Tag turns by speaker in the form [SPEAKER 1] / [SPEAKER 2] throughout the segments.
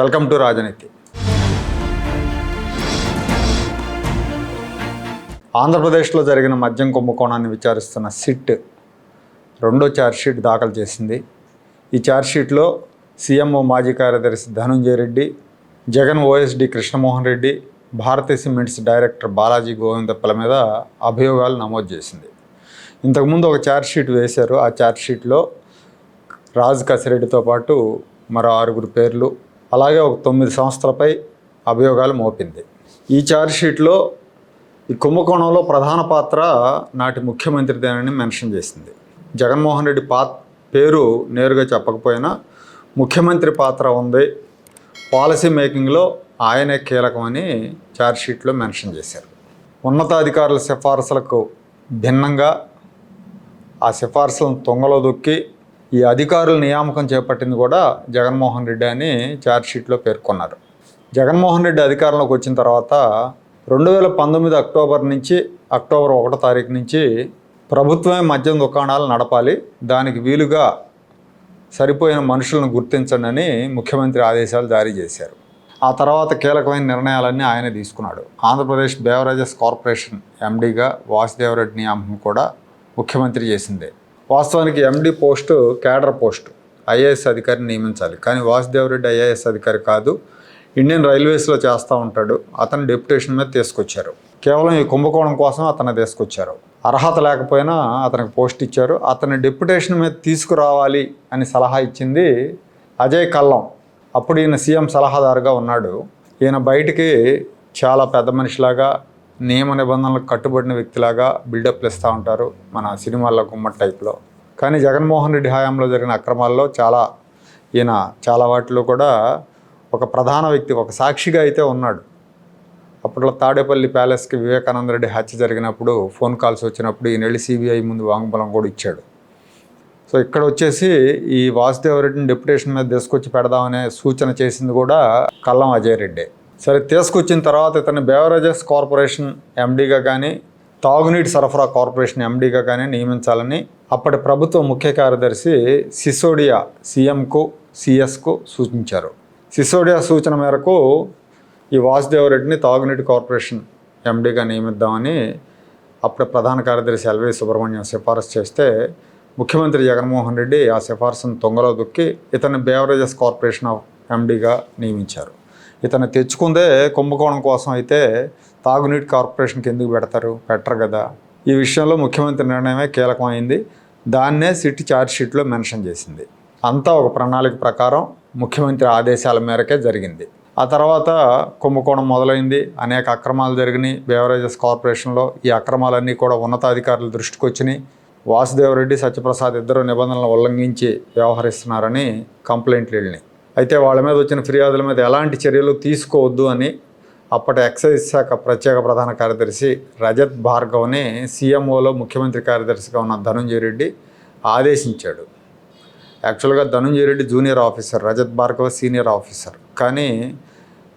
[SPEAKER 1] Welcome to రాజనీతి. ఆంధ్రప్రదేశ్లో జరిగిన మద్యం కుంభకోణాన్ని విచారిస్తున్న సిట్ రెండో ఛార్జ్షీట్ దాఖలు చేసింది. ఈ ఛార్జ్షీట్లో సీఎంఓ మాజీ కార్యదర్శి Dhanunjaya Reddy Jagan OSD Krishnamohan Reddy Bharatiya cements director Balaji గోవిందప్పల మీద అభియోగాలు నమోదు చేసింది. ఇంతకుముందు ఒక ఛార్జ్షీట్ వేశారు. ఆ ఛార్జ్షీట్లో రాజు కసిరెడ్డితో పాటు మరో ఆరుగురు పేర్లు అలాగే ఒక తొమ్మిది సంస్థలపై అభియోగాలు మోపింది. ఈ ఛార్జ్షీట్లో ఈ కుంభకోణంలో ప్రధాన పాత్ర నాటి ముఖ్యమంత్రిదేనని మెన్షన్ చేసింది. జగన్మోహన్ రెడ్డి పా పేరు నేరుగా చెప్పకపోయినా ముఖ్యమంత్రి పాత్ర ఉంది. పాలసీ మేకింగ్లో ఆయనే కీలకమని ఛార్జ్షీట్లో మెన్షన్ చేశారు. ఉన్నతాధికారుల సిఫార్సులకు భిన్నంగా ఆ సిఫార్సులను తొంగలో దొక్కి ఈ అధికారుల నియామకం చేపట్టింది కూడా జగన్మోహన్ రెడ్డి అని ఛార్జ్షీట్లో పేర్కొన్నారు. జగన్మోహన్ రెడ్డి అధికారంలోకి వచ్చిన తర్వాత రెండు వేల పంతొమ్మిది అక్టోబర్ నుంచి అక్టోబర్ ఒకటో తారీఖు నుంచి ప్రభుత్వమే మద్యం దుకాణాలు నడపాలి దానికి వీలుగా సరిపోయిన మనుషులను గుర్తించండి అని ముఖ్యమంత్రి ఆదేశాలు జారీ చేశారు. ఆ తర్వాత కీలకమైన నిర్ణయాలన్నీ ఆయన తీసుకున్నాడు. ఆంధ్రప్రదేశ్ బేవరేజెస్ కార్పొరేషన్ ఎండీగా వాసుదేవరెడ్డి నియామకం కూడా ముఖ్యమంత్రి చేసిందే. వాస్తవానికి MD post cadre post IAS అధికారిని నియమించాలి. కానీ వాసుదేవరెడ్డి ఐఏఎస్ అధికారి కాదు. ఇండియన్ రైల్వేస్లో చేస్తూ ఉంటాడు. అతను డెప్యుటేషన్ మీద తీసుకొచ్చారు. కేవలం ఈ కుంభకోణం కోసం అతను తీసుకొచ్చారు. అర్హత లేకపోయినా అతనికి పోస్ట్ ఇచ్చారు. అతని డెప్యుటేషన్ మీద తీసుకురావాలి అని సలహా ఇచ్చింది అజయ్ కల్లం. అప్పుడు ఈయన సీఎం సలహాదారుగా ఉన్నాడు. ఈయన బయటికి చాలా పెద్ద మనిషిలాగా నియమ నిబంధనలకు కట్టుబడిన వ్యక్తిలాగా బిల్డప్లు ఇస్తూ ఉంటారు మన సినిమాల్లో గుమ్మ టైప్లో. కానీ జగన్మోహన్ రెడ్డి హయాంలో జరిగిన అక్రమాల్లో చాలా ఈయన చాలా వాటిలో కూడా ఒక ప్రధాన వ్యక్తి ఒక సాక్షిగా అయితే ఉన్నాడు. అప్పట్లో తాడేపల్లి ప్యాలెస్కి వివేకానంద రెడ్డి హత్య జరిగినప్పుడు ఫోన్ కాల్స్ వచ్చినప్పుడు ఈయన వెళ్ళి సిబిఐ ముందు వాంగ్బలం కూడా ఇచ్చాడు. సో ఇక్కడ వచ్చేసి ఈ వాసుదేవరెడ్డిని డెప్యుటేషన్ మీద తీసుకొచ్చి పెడదామనే సూచన చేసింది కూడా కల్లం అజయ్ రెడ్డి. సరే తీసుకొచ్చిన తర్వాత ఇతన్ని బేవరేజెస్ కార్పొరేషన్ ఎండీగా కానీ తాగునీటి సరఫరా కార్పొరేషన్ ఎండీగా కానీ నియమించాలని అప్పటి ప్రభుత్వ ముఖ్య కార్యదర్శి సిసోడియా సీఎంకు సిఎస్కు సూచించారు. సిసోడియా సూచన మేరకు ఈ వాసుదేవరెడ్డిని తాగునీటి కార్పొరేషన్ ఎండీగా నియమిద్దామని అప్పుడు ప్రధాన కార్యదర్శి ఎల్వి సుబ్రహ్మణ్యం సిఫారసు చేస్తే ముఖ్యమంత్రి జగన్మోహన్ రెడ్డి ఆ సిఫార్సును తొంగలో దుక్కి ఇతన్ని బేవరేజెస్ కార్పొరేషన్ ఆఫ్ ఎండీగా నియమించారు. ఇతను తెచ్చుకుందే కుంభకోణం కోసం అయితే తాగునీటి కార్పొరేషన్కి ఎందుకు పెడతారు పెట్టరు కదా. ఈ విషయంలో ముఖ్యమంత్రి నిర్ణయమే కీలకమైంది. దాన్నే సిటీ ఛార్జ్షీట్లో మెన్షన్ చేసింది. అంతా ఒక ప్రణాళిక ప్రకారం ముఖ్యమంత్రి ఆదేశాల మేరకే జరిగింది. ఆ తర్వాత కుంభకోణం మొదలైంది. అనేక అక్రమాలు జరిగినాయి. బేవరేజెస్ కార్పొరేషన్లో ఈ అక్రమాలన్నీ కూడా ఉన్నతాధికారుల దృష్టికి వచ్చినాయి. వాసుదేవరెడ్డి సత్యప్రసాద్ ఇద్దరు నిబంధనలు ఉల్లంఘించి వ్యవహరిస్తున్నారని కంప్లైంట్లు వెళ్ళినాయి. అయితే వాళ్ళ మీద వచ్చిన ఫిర్యాదుల మీద ఎలాంటి చర్యలు తీసుకోవద్దు అని అప్పటి ఎక్సైజ్ శాఖ ప్రత్యేక ప్రధాన కార్యదర్శి రజత్ భార్గవ్ని సీఎంఓలో ముఖ్యమంత్రి కార్యదర్శిగా ఉన్న ధనుంజయ రెడ్డి ఆదేశించాడు. యాక్చువల్గా Dhanunjaya Reddy junior officer Rajat Bhargav senior officer. కానీ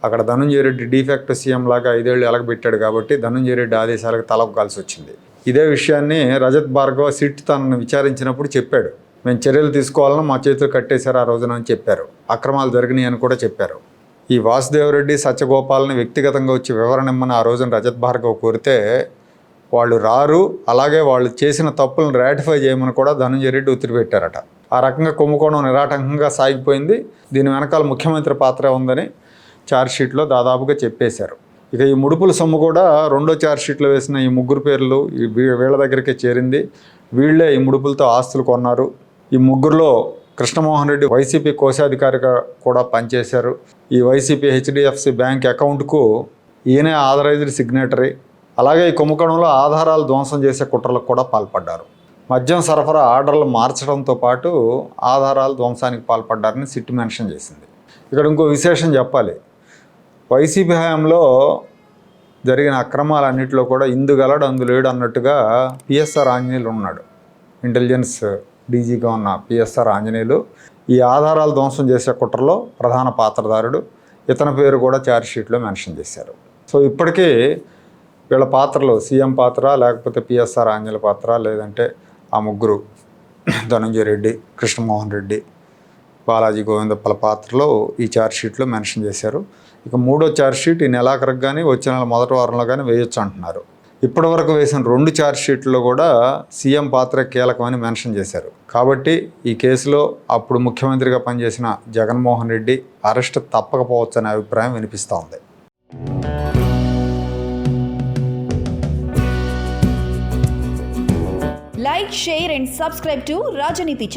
[SPEAKER 1] అక్కడ ధనుంజయ రెడ్డి డిఫెక్ట్ సీఎం లాగా ఐదేళ్ళు ఎలగబెట్టాడు కాబట్టి ధనుంజయ రెడ్డి ఆదేశాలకు తలపగాల్సి వచ్చింది. ఇదే విషయాన్ని రజత్ భార్గవ్ సిట్ తనను విచారించినప్పుడు చెప్పాడు. మేము చర్యలు తీసుకోవాలని మా చేతులు కట్టేశారు ఆ రోజున అని చెప్పారు. అక్రమాలు జరిగినాయి అని కూడా చెప్పారు. ఈ వాసుదేవరెడ్డి సత్యగోపాల్ని వ్యక్తిగతంగా వచ్చి వివరణ ఇమ్మని ఆ రోజున రజత్ భార్గవ్ కోరితే వాళ్ళు రారు అలాగే వాళ్ళు చేసిన తప్పులను రాటిఫై చేయమని కూడా ధనంజయ రెడ్డి ఉత్తిరి పెట్టారట ఆ రకంగా కుంభకోణం నిరాటంకంగా సాగిపోయింది. దీని వెనకాల ముఖ్యమంత్రి పాత్ర ఉందని ఛార్జ్షీట్లో దాదాపుగా చెప్పేశారు. ఇక ఈ ముడుపుల సొమ్ము కూడా రెండో ఛార్జ్షీట్లో వేసిన ఈ ముగ్గురు పేర్లు ఈ వీ- వీళ్ళ దగ్గరికే చేరింది. వీళ్ళే ఈ ముడుపులతో ఆస్తులు కొన్నారు. ఈ ముగ్గురులో కృష్ణమోహన్ రెడ్డి వైసీపీ కోశాధికారిగా కూడా పనిచేశారు. ఈ వైసీపీ హెచ్డిఎఫ్సి బ్యాంక్ అకౌంట్కు ఈయనే ఆథరైజ్డ్ సిగ్నేటరీ. అలాగే ఈ కుంభకోణంలో ఆధారాలు ధ్వంసం చేసే కుట్రలకు కూడా పాల్పడ్డారు. మద్యం సరఫరా ఆర్డర్లు మార్చడంతో పాటు ఆధారాలు ధ్వంసానికి పాల్పడ్డారని సిట్ మెన్షన్ చేసింది. ఇక్కడ ఇంకో విశేషం చెప్పాలి. వైసీపీ హయాంలో జరిగిన అక్రమాలన్నింటిలో కూడా ఇందుగలడు అందులేడు అన్నట్టుగా పిఎస్ఆర్ ఆంజనేయులు ఉన్నాడు. ఇంటెలిజెన్స్ డీజీగా ఉన్న పిఎస్ఆర్ ఆంజనేయులు ఈ ఆధారాలు ధ్వంసం చేసే కుట్రలో ప్రధాన పాత్రధారుడు. ఇతని పేరు కూడా ఛార్జ్షీట్లో మెన్షన్ చేశారు. సో ఇప్పటికీ వీళ్ళ పాత్రలు సీఎం పాత్ర లేకపోతే పిఎస్ఆర్ ఆంజనేయుల పాత్ర లేదంటే ఆ ముగ్గురు ధనంజయ రెడ్డి కృష్ణమోహన్ రెడ్డి బాలాజీ గోవిందప్పల పాత్రలో ఈ ఛార్జ్షీట్లో మెన్షన్ చేశారు. ఇక మూడో ఛార్జ్షీట్ ఈ నెలాఖరికి కానీ వచ్చే నెల మొదటి వారంలో కానీ వేయొచ్చు అంటున్నారు. ఇప్పటివరకు వేసిన రెండు ఛార్జ్ షీట్లో కూడా సీఎం పాత్ర కీలకమని మెన్షన్ చేశారు కాబట్టి ఈ కేసులో అప్పుడు ముఖ్యమంత్రిగా పనిచేసిన జగన్మోహన్ రెడ్డి అరెస్ట్ తప్పకపోవచ్చనే అభిప్రాయం వినిపిస్తూ ఉంది
[SPEAKER 2] share and and subscribe to Rajaniti.